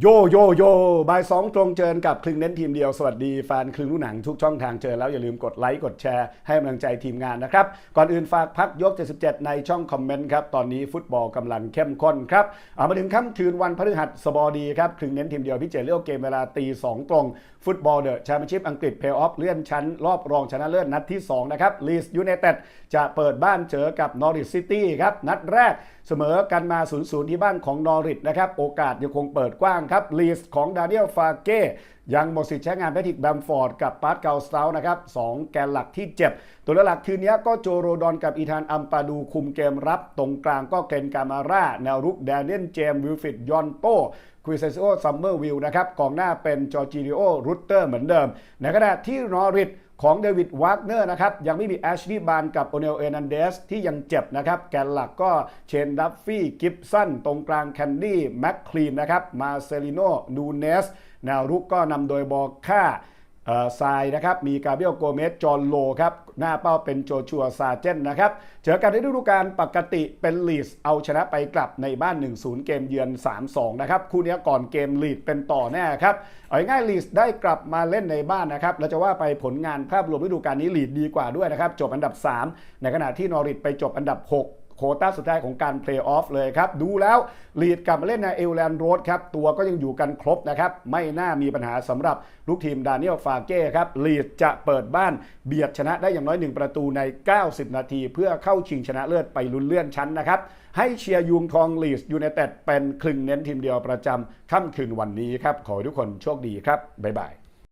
โยโยโยบ่ายสองตรงเจอกับคลึงเน้นทีมเดียว สวัสดีแฟนคลึงลูกหนังทุกช่องทางเจอแล้วอย่าลืมกดไลค์กดแชร์ให้กำลังใจทีมงานนะครับ ก่อนอื่นฝากพักยก 77 ในช่องคอมเมนต์ครับ ตอนนี้ฟุตบอลกำลังเข้มข้นครับเอามาถึงค่ำคืนวันพฤหัสบดีครับคลึงเน้นทีมเดียวพี่เจเลือกเกมเวลาตีสองตรง ฟุตบอลเดอะแชมเปี้ยนชิพอังกฤษเพลย์ออฟเลื่อนชั้น รอบรองชนะเลิศนัดที่2นะครับลีสยูไนเต็ดจะเปิดบ้านเจอกับนอริทซิตี้ครับนัดแรกเสมอกันมา0-0ที่บ้านของนอริทนะครับโอกาสยังคงเปิดกว้างครับลีสของดานิเอลฟาเก้ยังหมดสิทธิ์ใช้งานแพทริกแบมฟอร์ดกับปาร์ตเกาสเตานะครับสองแกนหลักที่เจ็บ ตัวหลักคืนนี้ก็โจโรดอนกับอีธานอัมปาดูคุมเกมรับ ตรงกลางก็เกนกามาร่า แนวรุกแดเนียนเจมวิลฟิดยอนโตควิเซซิโอซัมเมอร์วิลนะครับกองหน้าเป็นจอร์จิริโอรูเตอร์เหมือนเดิม ในขณะที่นอริท ของเดวิดวากเนอร์นะครับยังไม่มีแอชลีย์บานกับโอเนลเอนันเดสที่ยังเจ็บนะครับ แกนหลักก็เชนดัฟฟี่กิฟสันตรงกลางแคนดี้แม็กคลีนนะครับมาเซลิโนนูเนสแนวรุกก็นำโดยบอกค่า ทรายนะครับมีกาเบรียลโกเมสจอห์นโลครับหน้าเป้าเป็นโจชัวซาเจนนะครับเจอกันในฤดูกาลปกติเป็นลีดเอาชนะไปกลับในบ้าน 1-0 เกมเยือน 3-2 นะครับ คู่นี้ก่อนเกมลีดเป็นต่อแน่ครับเอาง่ายลีดได้กลับมาเล่นในบ้านนะครับเราจะว่าไปผลงานภาพรวมฤดูกาลนี้ลีดดีกว่าด้วยนะครับ จบอันดับ 3 ในขณะที่นอริทไปจบอันดับ 6 โคต้าสุดท้ายของการเพลย์ออฟเลยครับ ดูแล้วลีดกลับมาเล่นในเอลแลนด์โรดครับ ตัวก็ยังอยู่กันครบนะครับ ไม่น่ามีปัญหาสำหรับลูกทีมดานิเอลฟาเก้ครับลีดจะเปิดบ้านเบียดชนะได้อย่างน้อย 1 ประตูใน 90 นาที เพื่อเข้าชิงชนะเลิศไปลุ้นเลื่อนชั้นนะครับ ให้เชียร์ยุงทองลีดยูไนเต็ดเป็นคลึงเน้นทีมเดียวประจำค่ำคืนวันนี้ครับขอให้ทุกคนโชคดีครับบ๊ายบาย